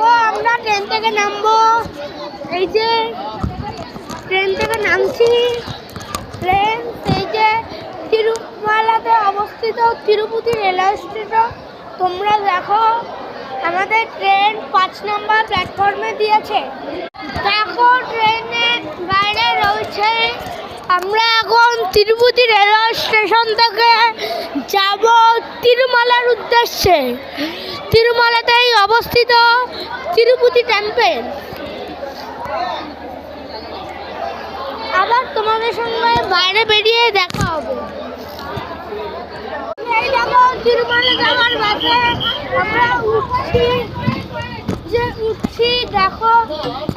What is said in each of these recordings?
দেখো, আমরা ট্রেন থেকে নামবো। এই যে ট্রেন থেকে নামছি। ট্রেন এই যে, তিরুমালাতে অবস্থিত তিরুপতি রেলওয়ে স্টেশন তোমরা দেখো, আমাদের ট্রেন পাঁচ নম্বর প্ল্যাটফর্মে দিয়েছে। দেখো ট্রেনের বাইরে রয়েছে আমরা এখন তিরুপতি রেলওয়ে স্টেশন থেকে যাব তিরুমালার উদ্দেশ্যে। তিরুমালাতেই অবস্থিত তিরুপতি টেম্পেল আবার তোমাদের সঙ্গে বাইরে বেরিয়ে দেখা হবে। বাসে আমরা উঠছি, যে উঠছি, দেখো,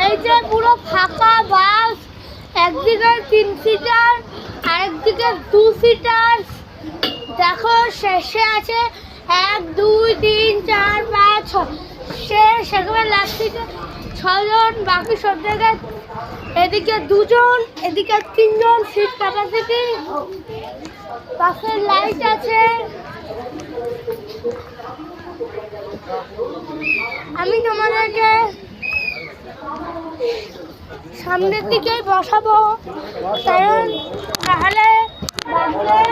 এই যে পুরো ফাঁকা বাস একদিকে তিন সিটার আরেকদিকে দু সিটার দেখো, শেষে আছে এক, দুই, তিন, চার, পাঁচ, ছ। সে সেখানে লাস্ট সিটে ছজন, বাকি সব জায়গায় এদিকে দুজন, এদিকে তিনজন সিট ক্যাপাসিটি পাশের লাইট আছে। আমি তোমাদেরকে সামনের দিকেই বসাবো। কারণ তাহলে বাসের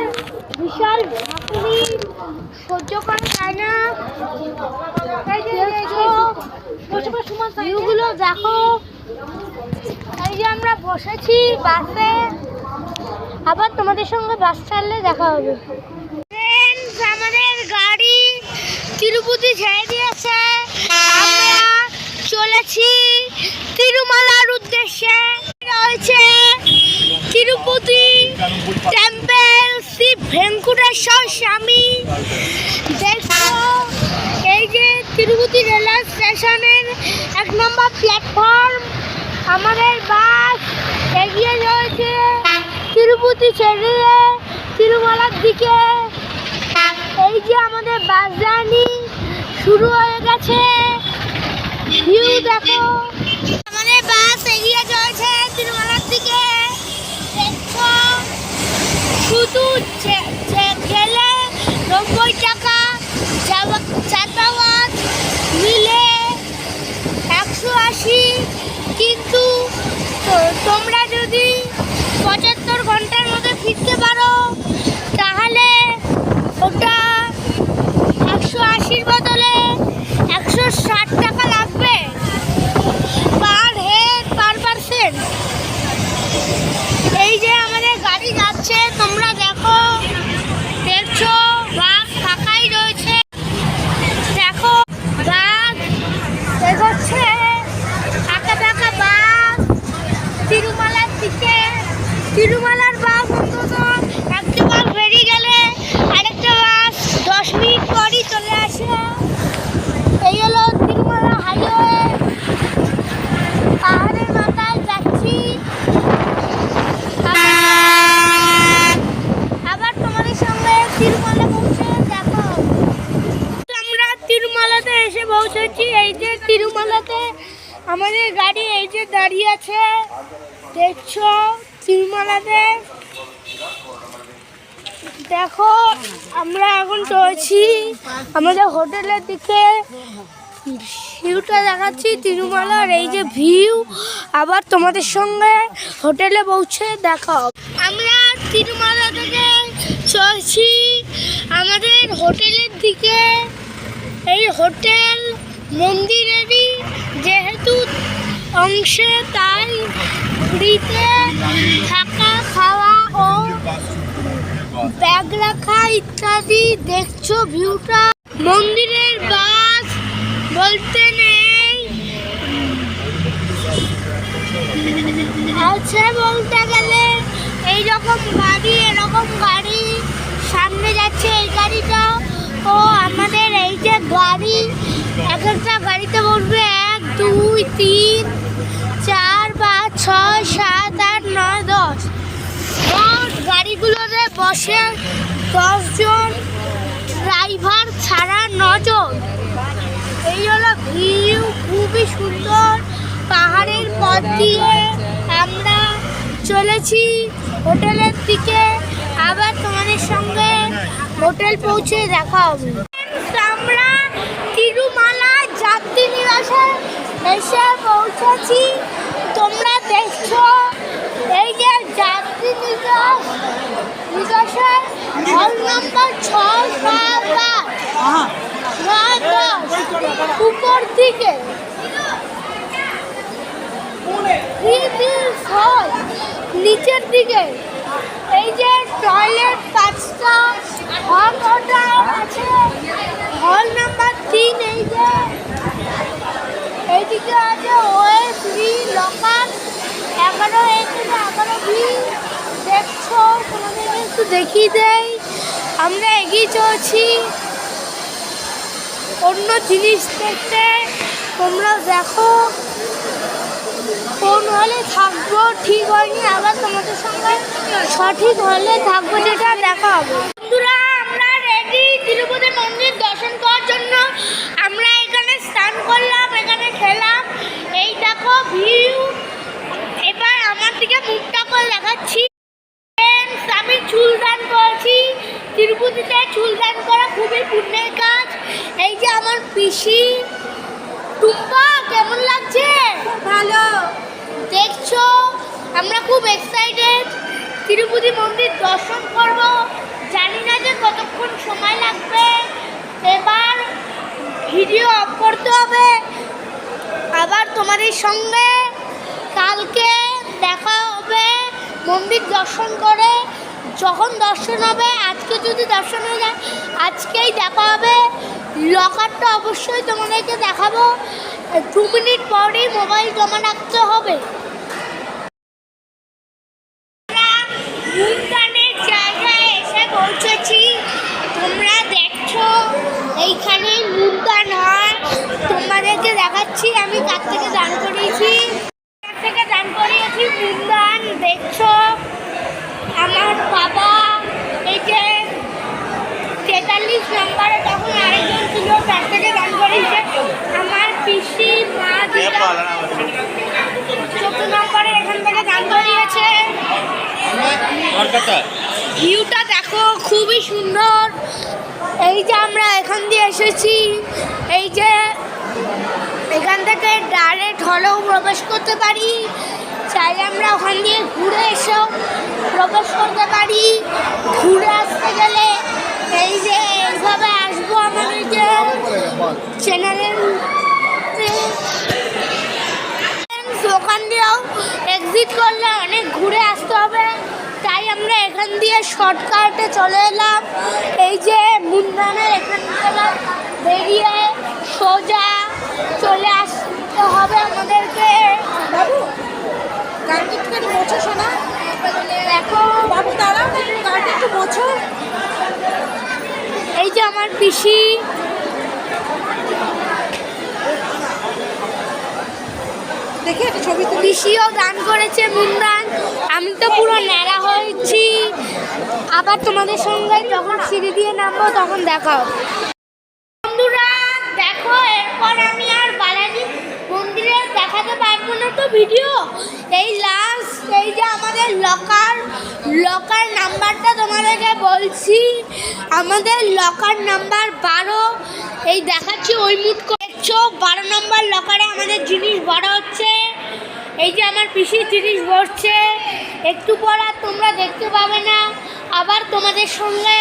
বিশাল ঝাঁকুনি সহ্য করা যায় না। ভিউগুলো দেখো। এই যে আমরা বসেছি বাসে। আবার তোমাদের সঙ্গে বাস ছাড়লে দেখা হবে। আমাদের গাড়ি তিরুপতি ছেড়ে দিয়েছে। আমরা চলেছি তিরুমালার উদ্দেশ্যে রয়েছে তিরুপতি টেম্পল শ্রী ভেঙ্কুটেশ্বর স্বামী। দেখো, এই যে তিরুপতি রেলওয়ে স্টেশনের এক নম্বর প্ল্যাটফর্ম, আমাদের বাস এগিয়ে রয়েছে তিরুপতি ছেড়ে তিরুমালার দিকে। এই যে আমাদের বাস জার্নি শুরু হয়ে গেছে। ভিউ দেখো। তিরুমালার দিকে দেখছ শুধু নব্বই টাকা যাতায়াত মিলে একশো আশি কিন্তু তো- তোমরা যদি পঁচাত্তর ঘণ্টার মধ্যে ফিরতে পারো তাহলে ওটা একশো আশির বদলে একশো ষাট টাকা লাগবে পার হেড পার পার্সেন্ট এই যে আমাদের গাড়ি যাচ্ছে তোমরা দেখো দেখছ বাস ফাঁকাই রয়েছে দেখো বাস এগোচ্ছে ফাঁকা ফাঁকা বাস তিরুমালার দিকে তিরুমালার বাস অন্তত একটা বাস বেরিয়ে গেলে আরেকটা বাস দশ মিনিট পরই চলে আসে। এই হলো তিরুমালা হাইওয়ে। পাহাড়ের মাথায় যাচ্ছি। আবার- তোমাদের সঙ্গে তিরুমালা পৌঁছে দেখো। আমরা তিরুমালাতে এসে পৌঁছেছি। এই যে তিরুমালাতে আমাদের গাড়ি এই যে দাঁড়িয়ে আছে। দেখছ? তিরুমালাতে। দেখো, আমরা এখন চলছি আমাদের হোটেলের দিকে। ভিউটা দেখাচ্ছি তিরুমালার, এই যে ভিউ। আবার তোমাদের সঙ্গে হোটেলে পৌঁছে দেখা আমরা তিরুমালা থেকে চলছি আমাদের হোটেলের দিকে। এই হোটেল মন্দিরেরই যেহেতু অংশে তাই ফ্রিতে থাকা, খাওয়া ও ব্যাগ রাখা ইত্যাদি দেখছ ভিউটা? মন্দিরের বাস বলতে নেই। আছে বলতে গেলে এই রকম গাড়ি এরকম গাড়ি। সামনে যাচ্ছে এই গাড়িটা। ও আমাদের এই যে গাড়ি এক একটা গাড়িতে এক দুই, তিন, চার, পাঁচ, ছয়, সাত, আট, নয়, দশ। গাড়িগুলোতে বসে দশজন ড্রাইভার ছাড়া নজন। এই হলো ভিউ খুবই সুন্দর। পাহাড়ের পথ দিয়ে আমরা চলেছি হোটেলের দিকে। আবার তোমাদের সঙ্গে হোটেল পৌঁছে দেখা হবে। আমরা তিরুমালা যাত্রী নিবাসে এসেছি তোমরা দেখছ এই যে যাত্রী নিবাস নিবাসের হল নম্বর ছয় সাত নয় দশ। উপর দিকে। নিচের দিকে। এই যে টয়লেট পাঁচটা হল আছে। হল নাম্বার তিন এই যে এইদিকে আছে ওএস বি লকার এগারো এ থেকে এগারো বি দেখছ? তোমাদের একটু দেখিয়ে দেই। আমরা এগিয়ে চলছি। অন্য জিনিস দেখতে। তোমরা দেখো। কোন হলে থাকব? ঠিক হয়নি। আবার তোমাদের সঙ্গে সঠিক হলে থাকব যেটা দেখা হবে বন্ধুরা, আমরা রেডি তিরুপতি মন্দির দর্শন করার জন্য স্নান করলাম এখানে খেলাম। এই দেখো ভিউ এবার আমার দিকে মুখটা করে দেখাচ্ছি। আমি চুল দান করেছি। তিরুপতিতে চুল দান করা খুবই পুণ্যের কাজ। এই যে আমার পিসি। টুম্পা কেমন লাগছে? ভালো। দেখছ? আমরা খুব এক্সাইটেড তিরুপতি মন্দির দর্শন করব। জানি না যে কতক্ষণ সময় লাগবে। এবার ভিডিও অফ করতে হবে। আবার তোমাদের সঙ্গে কালকে দেখা হবে, মন্দির দর্শন করে। যখন দর্শন হবে, আজকে যদি দর্শন হয়ে যায়, আজকেই দেখা হবে। লকারটা অবশ্যই তোমাদেরকে দেখাবো। দু মিনিট পরেই মোবাইল জমা রাখতে হবে আমরা মুলতানের জায়গায় এসে পৌঁছেছি তোমরা দেখছ এইখানে মুলতান হয় তোমাদেরকে দেখাচ্ছি আমি কার থেকে দান করিয়েছি কার থেকে দান করিয়েছি মুলতান দেখছ আমার বাবা এই যে তেতাল্লিশ নম্বরে তখন আরেকজন ছিল তার থেকে দান করিয়েছে আমার পিসি মা দিদা চোদ্দ নম্বরে এখান থেকে দান করিয়েছে। ভিউটা দেখো খুবই সুন্দর। এই যে আমরা এখান দিয়ে এসেছি। এই যে এখান থেকে ডাইরেক্ট হলেও প্রবেশ করতে পারি। চাইলে আমরা ওখান দিয়ে ঘুরে এসেও প্রবেশ করতে পারি। চ্যানেলের ওখান দিয়েও এক্সিট করলে অনেক ঘুরে আসতে হবে। তাই আমরা এখান দিয়ে শর্টকাটে চলে এলাম। এই যে মুন্দানের এখান থেকে বেরিয়ে সোজা চলে আসতে হবে আমাদেরকে। বাবু মোছো শোনা। দেখো। বাবু দাঁড়াও একটু মোছো। এই যে আমার পিসি। দেখি একটা ছবি পিসিও দান করেছে মুন্দান আমি তো পুরো ন্যাড়া হয়েছি। আবার তোমাদের সঙ্গে যখন সিঁড়ি দিয়ে নামবো, তখন দেখা হবে বন্ধুরা, দেখো, এরপর আমি আর মন্দিরে দেখাতে পারব না তো ভিডিও। এই লাস্ট আমাদের লকার লকার নাম্বারটা তোমাদেরকে বলছি। আমাদের লকার নাম্বার বারো। এই দেখাচ্ছি ওই মুট করছ বারো নম্বর লকারে আমাদের জিনিস বড় হচ্ছে। এই যে আমার পিসির জিনিস ভরছে একটু পর আর তোমরা দেখতে পাবে না। আবার তোমাদের সঙ্গে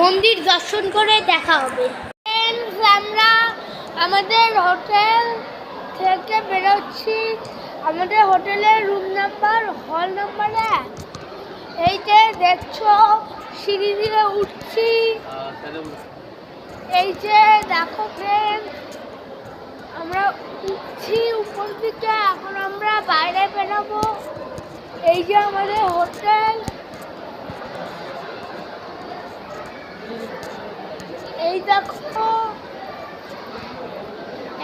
মন্দির দর্শন করে দেখা হবে। আমরা আমাদের হোটেল থেকে বেরোচ্ছি। আমাদের হোটেলের রুম নাম্বার হল নাম্বার এক। এই যে দেখছ সিঁড়ি দিয়ে উঠছি। এই যে দেখো ফ্রেন্ড আমরা উঠছি উপর দিকে, এখন আমরা বাইরে বেরোবো। এই যে আমাদের হোটেল। এই দেখো।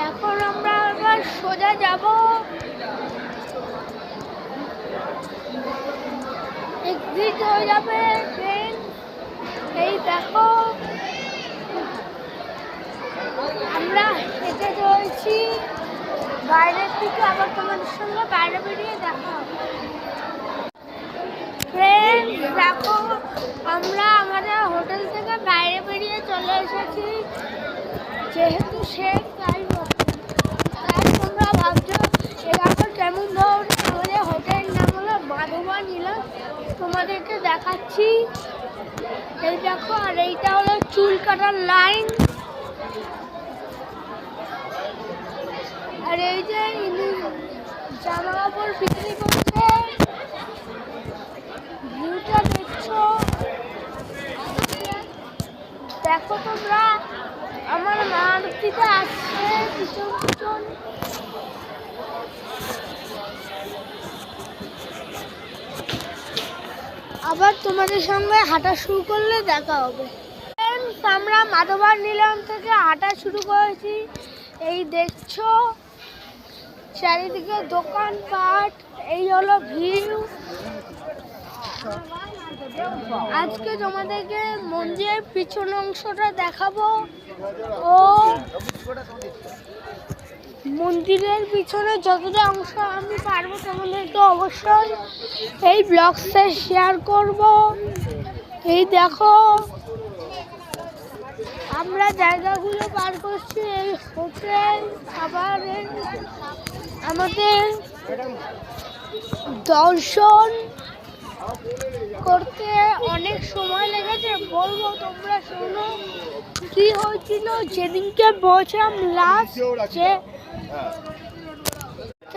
এখন আমরা আবার সোজা যাব। এক্সিট হয়ে যাবে ট্রেন এই দেখো। আমরা হেঁটে চলছি। বাইরের থেকে আবার তোমাদের সঙ্গে বাইরে বেরিয়ে দেখা হবে। দেখো, আমরা আমাদের হোটেল থেকে বাইরে বেরিয়ে চলে এসেছি। যেহেতু সে তাই তাই তোমরা ভাবছ এরকম কেমন ধরনের আমাদের হোটেল নাম হলো মাধবা নিলাম তোমাদেরকে দেখাচ্ছি। এই দেখো, আর এইটা হলো চুল কাটার লাইন আর এই যে জামা কাপড় বিক্রি করছে। দেখো তোমরা, আমার মারুতিতে আসছে পিছন পিছন আবার তোমাদের সঙ্গে হাঁটা শুরু করলে দেখা হবে। আমরা মাধবার নিলাম থেকে হাঁটা শুরু করেছি। এই দেখছ, চারিদিকে দোকানপাট এই হলো ভিউ আজকে তোমাদেরকে মন্দিরের পিছন অংশটা দেখাবো। ও মন্দিরের পিছনে যতটা অংশ আমি পারব তোমাদেরকে অবশ্যই এই ব্লগসে শেয়ার করব। এই দেখো আমরা জায়গাগুলো পার করছি, এই হোটেল খাবারের আমাদের দর্শন করতে অনেক সময় লেগেছে। বলব তোমরা শোনো, কি হয়েছিল? যেদিনকে বলছিলাম লাস্ট যে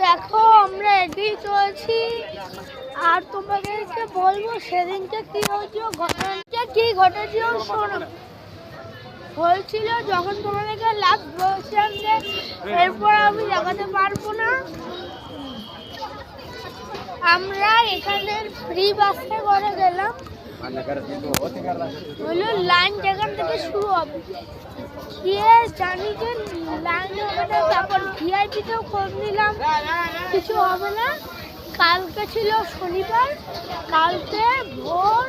দেখো, আমরা এগিয়ে চলছি। আর তোমাদেরকে বলব, সেদিনকে কি হয়েছিল, ঘটনাটা কি ঘটেছিল, শোনো। হয়েছিল যখন তোমাদেরকে লাস্ট বলছিলাম যে এরপর আমি দেখাতে পারব না। আমরা এখানে ফ্রি বাসে করে গেলাম। হলো লাইন থেকে শুরু হবে গিয়ে জানি যে লাইন ভিআইপিতেও নিলাম। কিছু হবে না। কালকে ছিল শনিবার। কালকে ভোর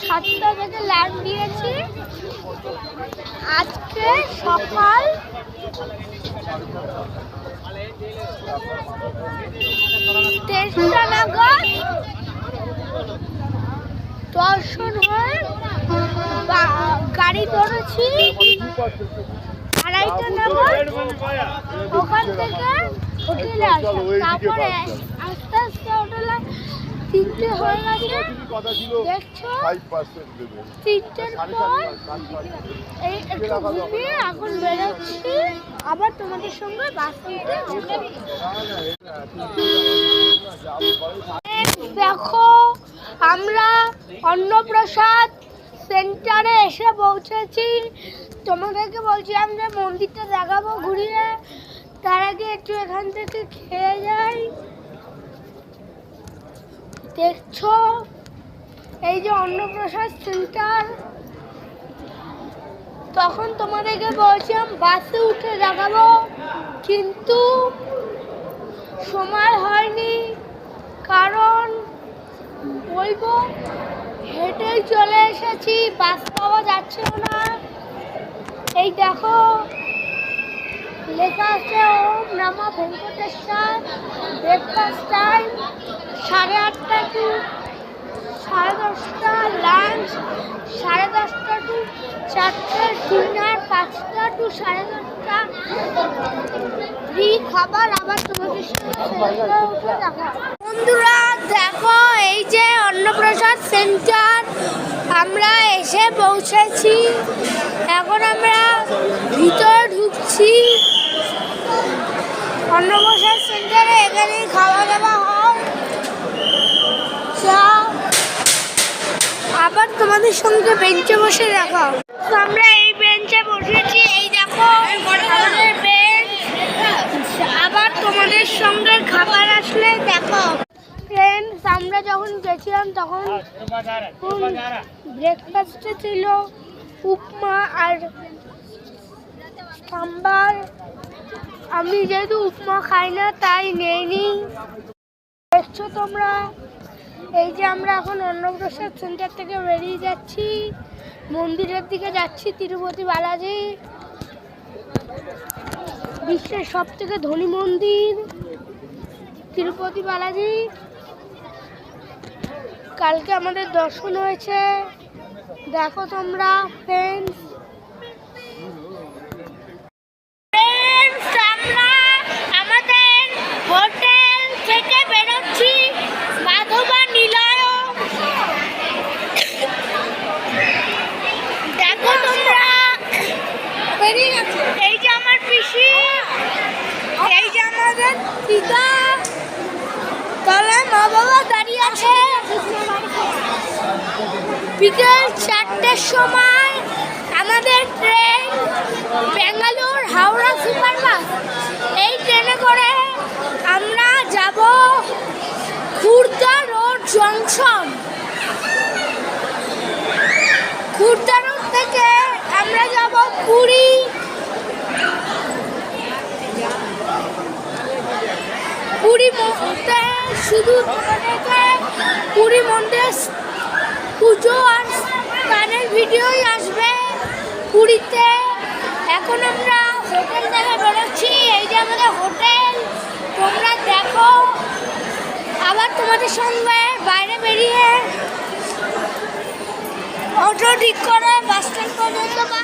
সাতটা থেকে লাইন দিয়েছি। আজকে সকাল নাগাদ দর্শন হয়ে গাড়ি ধরেছি। আড়াইটা নাগাদ ওখান থেকে হোটেলে আসলাম তারপরে আস্তে আস্তে হোটেলে তিনটে হয়ে গেছে। দেখছ? তিনটের পর এই একটু ঘুমিয়ে এখন বেরোচ্ছি। আবার তোমাদের সঙ্গে বাস হবে। দেখো, আমরা অন্নপ্রসাদ সেন্টারে এসে পৌঁছেছি। তোমাদেরকে বলছিলাম যে মন্দিরটা দেখাবো ঘুরিয়ে, তার আগে একটু এখান থেকে খেয়ে যাই। দেখছ? এই যে অন্নপ্রসাদ সেন্টার। তখন তোমাদেরকে বলছিলাম, বাসে উঠে দেখাবো। কিন্তু সময় হয়নি, কারণ বলব, হেঁটেই চলে এসেছি, বাস পাওয়া যাচ্ছিল না। এই দেখো লেখা আছে ওম নামা ভেঙ্কটেশ্বর ব্রেকফাস্ট টাইম সাড়ে আটটা টু, সাড়ে দশটা লাঞ্চ, সাড়ে দশটা টু, চারটে ডিনার, পাঁচটা টু, সাড়ে দশটা ফ্রি খাবার আবার দেখা। বন্ধুরা, দেখো, এই যে অন্নপ্রসাদ সেন্টার, আমরা এসে পৌঁছেছি। এখন আমরা ভিতরে ঢুকছি। অন্নপ্রসাদ সেন্টারে এখানেই খাওয়া দাওয়া হয়। আবার তোমাদের সঙ্গে বেঞ্চে বসে তো আমরা এই বেঞ্চে বসেছি, এই দেখো আবার তোমাদের সঙ্গে খাবার আসলে দেখো ফ্রেন্ডস আমরা যখন গেছিলাম তখন ব্রেকফাস্টে ছিল উপমা আর সাম্বার। আমি যেহেতু উপমা খাই না, তাই নেইনি। দেখছ তোমরা? এই যে আমরা এখন অন্নপ্রসাদ সেন্টার থেকে বেরিয়ে যাচ্ছি। মন্দিরের দিকে যাচ্ছি, তিরুপতি বালাজি। বিশ্বের সব থেকে ধনী মন্দির, তিরুপতি বালাজি। কালকে আমাদের দর্শন হয়েছে। দেখো তোমরা ফ্রেন্ডস থেকে বেরোচ্ছি। মাধবা নিলয় দেখো তোমরা। এই যে আমার পিসি। এই যে আমাদের পিতা। তাহলে মা বাবা দাঁড়িয়ে আছে। বিকেল চারটের সময় আমাদের ট্রেন ব্যাঙ্গালোর হাওড়া সুপারফাস্ট। এই ট্রেনে করে Khurda road junction Khurda road থেকে আমরা যাব পুরী। পুরী মন্দিরে শুধু পুরী মন্দিরে পুজো আর গানের ভিডিওই আসবে। পুরীতে এখন আমরা হোটেল থেকে বেরোচ্ছি। এই যে আমাদের হোটেল, তোমরা দেখো। আবার তোমাদের সঙ্গে বাইরে বেরিয়ে অটো ঠিক করে বাস স্ট্যান্ড পর্যন্ত বা